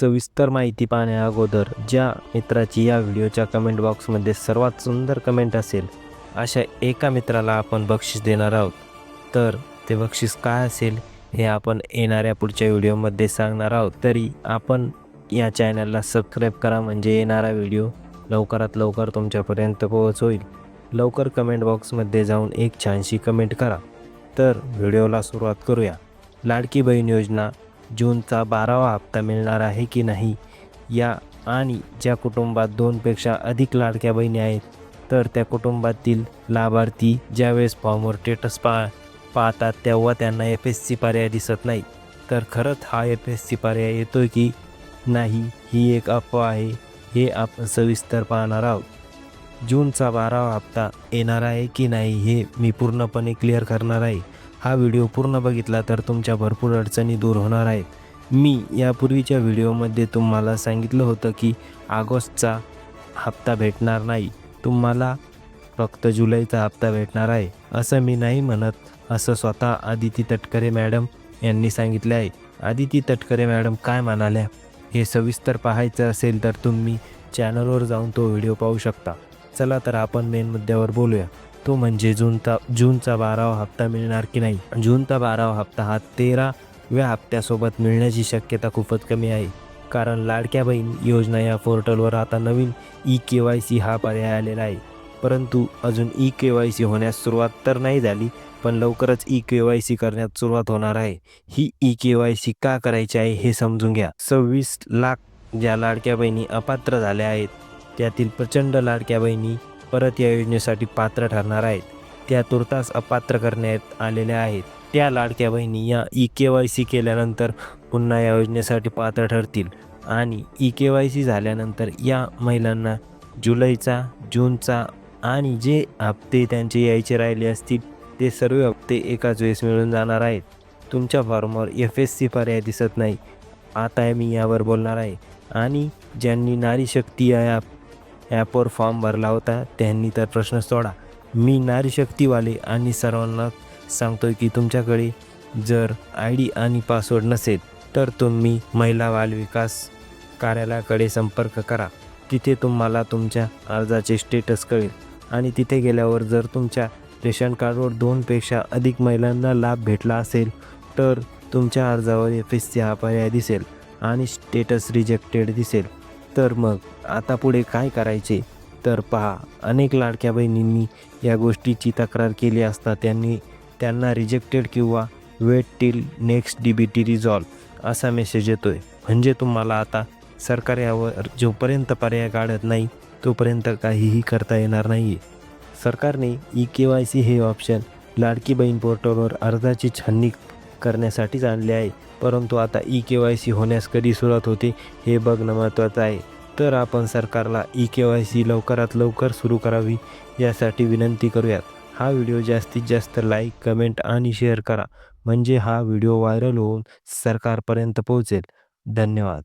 सविस्तर माहिती पाहण्या अगोदर ज्या मित्राची या व्हिडिओच्या कमेंट बॉक्समध्ये सर्वात सुंदर कमेंट असेल अशा एका मित्राला आपण बक्षीस देणार आहोत. तर ते बक्षीस काय असेल हे आपण येणाऱ्या पुढच्या व्हिडिओमध्ये सांगणार आहोत. तरी आपण या चॅनलला सबस्क्राईब करा म्हणजे येणारा व्हिडिओ लवकरात लवकर तुमच्यापर्यंत पोहोच होईल. लवकर कमेंट बॉक्समध्ये जाऊन एक छानशी कमेंट करा. तर व्हिडिओला सुरुवात करूया. लाडकी बहीण योजना जूनचा बारावा हप्ता मिळणार आहे की नाही? या आणि ज्या कुटुंबात दोनपेक्षा अधिक लाडक्या बहिणी आहेत तर त्या कुटुंबातील लाभार्थी ज्यावेळेस फॉर्मवर स्टेटस पा पाहतात तेव्हा त्यांना एफ एस सी पर्याय दिसत नाही. तर खरंच हा एफ एस सी पर्याय येतो की नाही ही एक अफवा आहे हे आपण सविस्तर पाहणार आहोत. जूनचा बारावा हप्ता येणार आहे की नाही हे मी पूर्णपणे क्लिअर करणार आहे. हा व्हिडिओ पूर्ण बघितला तर तुमच्या भरपूर अडचणी दूर होणार आहेत. मी यापूर्वीच्या व्हिडिओमध्ये तुम्हाला सांगितलं होतं की ऑगस्टचा हप्ता भेटणार नाही. तुम्हाला फक्त जुलैचा हप्ता भेटणार आहे. असं मी नाही म्हणत असं स्वतः आदिती तटकरे मॅडम यांनी सांगितले आहे. आदिती तटकरे मॅडम काय म्हणाल्या? हे सविस्तर पाहायचं असेल तर तुम्ही चॅनलवर जाऊन तो व्हिडिओ पाहू शकता. चला तर आपण मेन मुद्द्यावर बोलूया. तो म्हणजे जूनचा जूनचा बारावा हप्ता मिळणार की नाही? जूनचा बारावा हप्ता हा तेराव्या हप्त्यासोबत मिळण्याची शक्यता खूपच कमी आहे. कारण लाडक्या बहीण योजना या पोर्टलवर आता नवीन ई के वाय सी हा पर्याय आलेला आहे. परंतु अजून ई के वाय सी होण्यास सुरुवात तर नाही झाली पण लवकरच ई के वाय सी करण्यात सुरुवात होणार आहे. ही ई के वाय सी का करायची आहे हे समजून घ्या. सव्वीस लाख ज्या लाडक्या बहिणी अपात्र झाल्या आहेत त्यातील प्रचंड लाडक्या बहिणी परत या योजनेसाठी पात्र ठरणार आहेत. त्या तुर्तास अपात्र करण्यात आलेल्या आहेत. त्या लाडक्या बहिणी या ई के वाय सी केल्यानंतर पुन्हा या योजनेसाठी पात्र ठरतील आणि ई के वाय सी झाल्यानंतर या महिलांना जुलैचा जूनचा आणि जे हप्ते त्यांचे यायचे राहिले असतील ते सर्व हप्ते एकाच वेळेस मिळून जाणार आहेत. तुमच्या फॉर्मवर एफ एस सी पर्याय दिसत नाही. आता मी यावर बोलणार आहे. आणि ज्यांनी नारी शक्ती या ॲपवर फॉर्म भरला होता. त्यांनी तर प्रश्न सोडा. मी नारी शक्तीवाले आणि सर्वांना सांगतोय की तुमच्याकडे जर आय डी आणि पासवर्ड नसेल तर तुम्ही महिला बाल विकास कार्यालयाकडे संपर्क करा. तिथे तुम्हाला तुमच्या अर्जाचे स्टेटस कळेल. आणि तिथे गेल्यावर जर तुमच्या रेशन कार्डवर दोनपेक्षा अधिक महिलांना लाभ भेटला असेल तर तुमच्या अर्जावर एफ एस सी हा पर्याय दिसेल आणि स्टेटस रिजेक्टेड दिसेल. तर मग आता पुढे काय करायचे? तर पहा अनेक लाडक्या बहिणींनी या गोष्टीची तक्रार केली असता त्यांनी त्यांना रिजेक्टेड किंवा wait till next D B T resolve असा मेसेज येतो आहे म्हणजे तुम्हाला आता सरकार यावर जोपर्यंत पर्याय काढत नाही तोपर्यंत काहीही करता येणार नाही आहे सरकारने ई के वाय सी हे ऑप्शन लाडकी बहीण पोर्टलवर अर्जाची छाननी करण्यासाठीच आणले आहे. परंतु आता ई के वाय सी होण्यास कधी सुरुवात होते हे बघणं महत्त्वाचं आहे. तर आपण सरकारला ई के वाय सी लवकरात लवकर सुरू करावी यासाठी विनंती करूयात. हा व्हिडिओ जास्तीत जास्त लाईक कमेंट आणि शेअर करा. म्हणजे हा व्हिडिओ व्हायरल होऊन सरकारपर्यंत पोहोचेल. धन्यवाद.